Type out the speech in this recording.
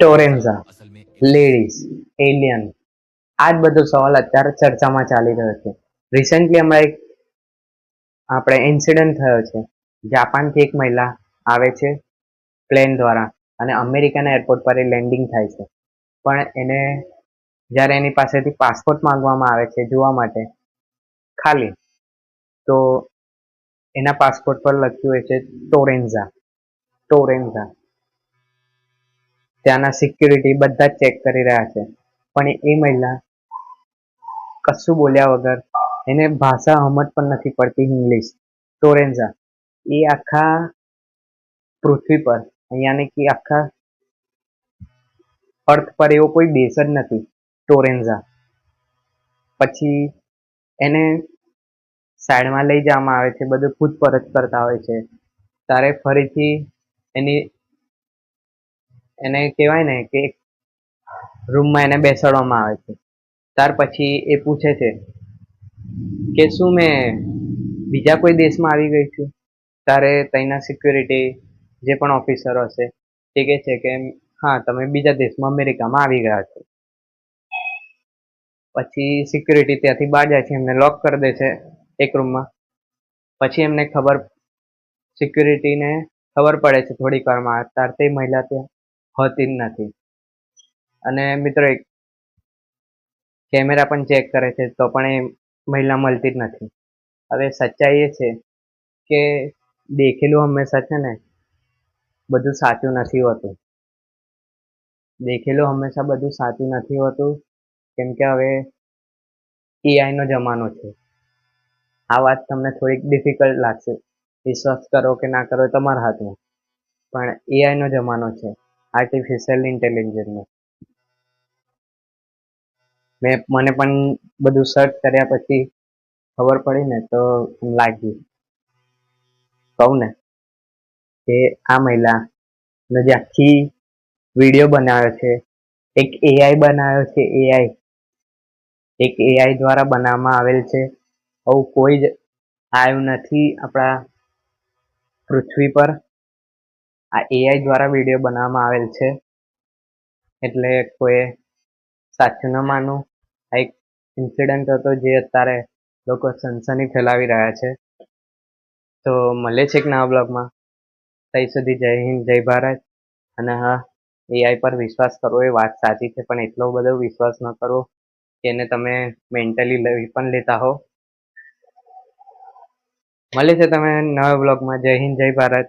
ટોરેન્ઝા ladies alien આ જ બધો સવાલ અત્યારે ચર્ચામાં ચાલી રહ્યો છે. રિસેન્ટલી હમણાં એક આપણે ઇન્સિડન્ટ થયો છે. જાપાનથી એક મહિલા આવે છે પ્લેન દ્વારા અને અમેરિકાના એરપોર્ટ પર એ લેન્ડિંગ થાય છે. પણ એને જ્યારે એની પાસેથી પાસપોર્ટ માંગવામાં આવે છે જોવા માટે ખાલી તો એના પાસપોર્ટ પર લખ્યું હોય છે ટોરેન્ઝા ટોરેન્ઝા ત્યાંના સિક્યુરિટી બધા ચેક કરી રહ્યા છે. પણ એ મહિલા કશું બોલ્યા વગર એને ભાષા હમત પણ નથી પડતી ઇંગ્લિશ ટોરેન્ઝા એ આખા પૃથ્વી પર યાની કે આખા અર્થ પર એવો કોઈ દેશ જ નથી. ટોરેન્ઝા પછી એને સાઈડમાં લઈ જવામાં આવે છે, બધું પૂછપરછ કરતા હોય છે. તારે ફરીથી એની એને કહેવાય ને કે રૂમમાં એને બેસાડવામાં આવે છે. ત્યાર પછી એ પૂછે છે કે શું મેં બીજા કોઈ દેશમાં આવી ગઈ છું? ત્યારે ત્યાંના સિક્યુરિટી જે પણ ઓફિસરો હશે તે કહે છે કે, હા, તમે બીજા દેશમાં અમેરિકામાં આવી ગયા છો. પછી સિક્યુરિટી ત્યાંથી બહાર જાય છે, એમને લોક કરી દે છે એક રૂમમાં. પછી એમને ખબર સિક્યુરિટીને ખબર પડે છે થોડીક વારમાં, ત્યાર તે મહિલા ત્યાં હોતી જ નથી. અને મિત્રો એક કેમેરા પણ ચેક કરે છે તો પણ એ મહિલા મળતી જ નથી. હવે સચ્ચાઈ એ છે કે દેખેલું હંમેશા છે ને બધું સાચું નથી હોતું. દેખેલું હંમેશા બધું સાચું નથી હોતું. કેમ કે હવે એઆઈનો જમાનો છે. આ વાત તમને થોડીક ડિફિકલ્ટ લાગશે. વિશ્વાસ કરો કે ના કરો તમારા હાથમાં. પણ એઆઈનો જમાનો છે. આર્ટિફિશિયલ ઇન્ટેલિજન્સમાં મેં મને પણ બધું સર્ચ કર્યા પછી ખબર પડી ને તો લાગ્યું. કહું ને કે આ મહિલા જે આખી વીડિયો બનાવ્યો છે, એક એઆઈ બનાવ્યો છે એઆઈ એક એઆઈ દ્વારા બનાવવામાં આવેલ છે. આવું કોઈ જ આવ્યું નથી આપણા પૃથ્વી પર. આ એઆઈ દ્વારા વીડિયો બનાવવામાં આવેલ છે. એટલે કોઈ સાચું ન માનવું. આ એક ઇન્સિડન્ટ હતો જે અત્યારે લોકો સનસની ફેલાવી રહ્યા છે. તો મળે છે એક નવા બ્લોગમાં. ત્યાં સુધી જય હિન્દ, જય ભારત. અને હા એઆઈ પર વિશ્વાસ કરવો એ વાત સાચી છે, પણ એટલો બધો વિશ્વાસ ન કરવો કે એને તમે મેન્ટલી લઈ પણ લેતા હો મળે છે તમે નવા બ્લોગમાં. જય હિન્દ, જય ભારત.